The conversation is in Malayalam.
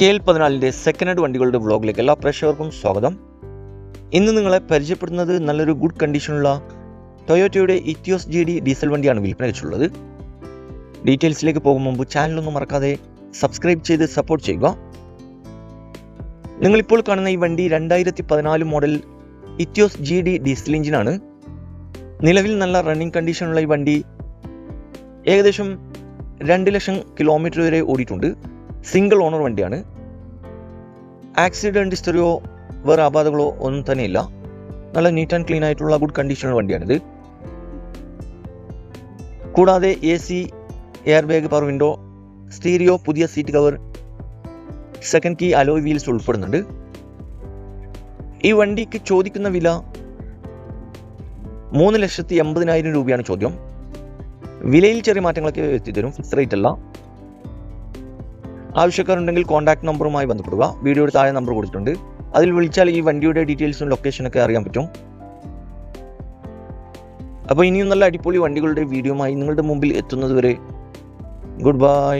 കെ എൽ പതിനാലിന്റെ സെക്കൻഡ് ഹാൻഡ് വണ്ടികളുടെ വ്ളോഗിലേക്ക് എല്ലാ പ്രേക്ഷകർക്കും സ്വാഗതം. ഇന്ന് നിങ്ങളെ പരിചയപ്പെടുന്നത് നല്ലൊരു ഗുഡ് കണ്ടീഷനുള്ള ടൊയോറ്റയുടെ ഇറ്റിയോസ് ജി ഡി ഡീസൽ വണ്ടിയാണ് വിൽപ്പന വെച്ചുള്ളത് ഡീറ്റെയിൽസിലേക്ക് പോകും മുമ്പ് ചാനലൊന്നും മറക്കാതെ സബ്സ്ക്രൈബ് ചെയ്ത് സപ്പോർട്ട് ചെയ്യുക. നിങ്ങളിപ്പോൾ കാണുന്ന ഈ വണ്ടി രണ്ടായിരത്തി പതിനാല് model Etios G D diesel എഞ്ചിനാണ് നിലവിൽ നല്ല റണ്ണിങ് കണ്ടീഷനുള്ള ഈ വണ്ടി ഏകദേശം രണ്ട് ലക്ഷം കിലോമീറ്റർ വരെ ഓടിയിട്ടുണ്ട്. സിംഗിൾ ഓണർ വണ്ടിയാണ്. ആക്സിഡന്റ് ഹിസ്റ്ററിയോ വേറെ അപാധകളോ ഒന്നും തന്നെ ഇല്ല നല്ല നീറ്റ് ആൻഡ് ക്ലീൻ ആയിട്ടുള്ള ഗുഡ് കണ്ടീഷനുള്ള വണ്ടിയാണിത് കൂടാതെ A C air bag power window stereo പുതിയ seat cover second key alloy wheels ഉൾപ്പെടുന്നുണ്ട്. ഈ വണ്ടിക്ക് ചോദിക്കുന്ന വില മൂന്ന് ലക്ഷത്തി എൺപതിനായിരം രൂപയാണ് ചോദ്യം. വിലയിൽ ചെറിയ മാറ്റങ്ങളൊക്കെ എത്തിത്തരും ഫിക്സ് റേറ്റ് അല്ല. ആവശ്യക്കാരുണ്ടെങ്കിൽ കോൺടാക്ട് നമ്പറുമായി ബന്ധപ്പെടുക. വീഡിയോയുടെ താഴെ നമ്പർ കൊടുത്തിട്ടുണ്ട്. അതിൽ വിളിച്ചാൽ ഈ വണ്ടിയുടെ ഡീറ്റെയിൽസും ലൊക്കേഷനൊക്കെ അറിയാൻ പറ്റും. അപ്പോൾ ഇനിയും നല്ല അടിപൊളി വണ്ടികളുടെ വീഡിയോമായി നിങ്ങളുടെ മുമ്പിൽ എത്തുന്നത് വരെ ഗുഡ് ബൈ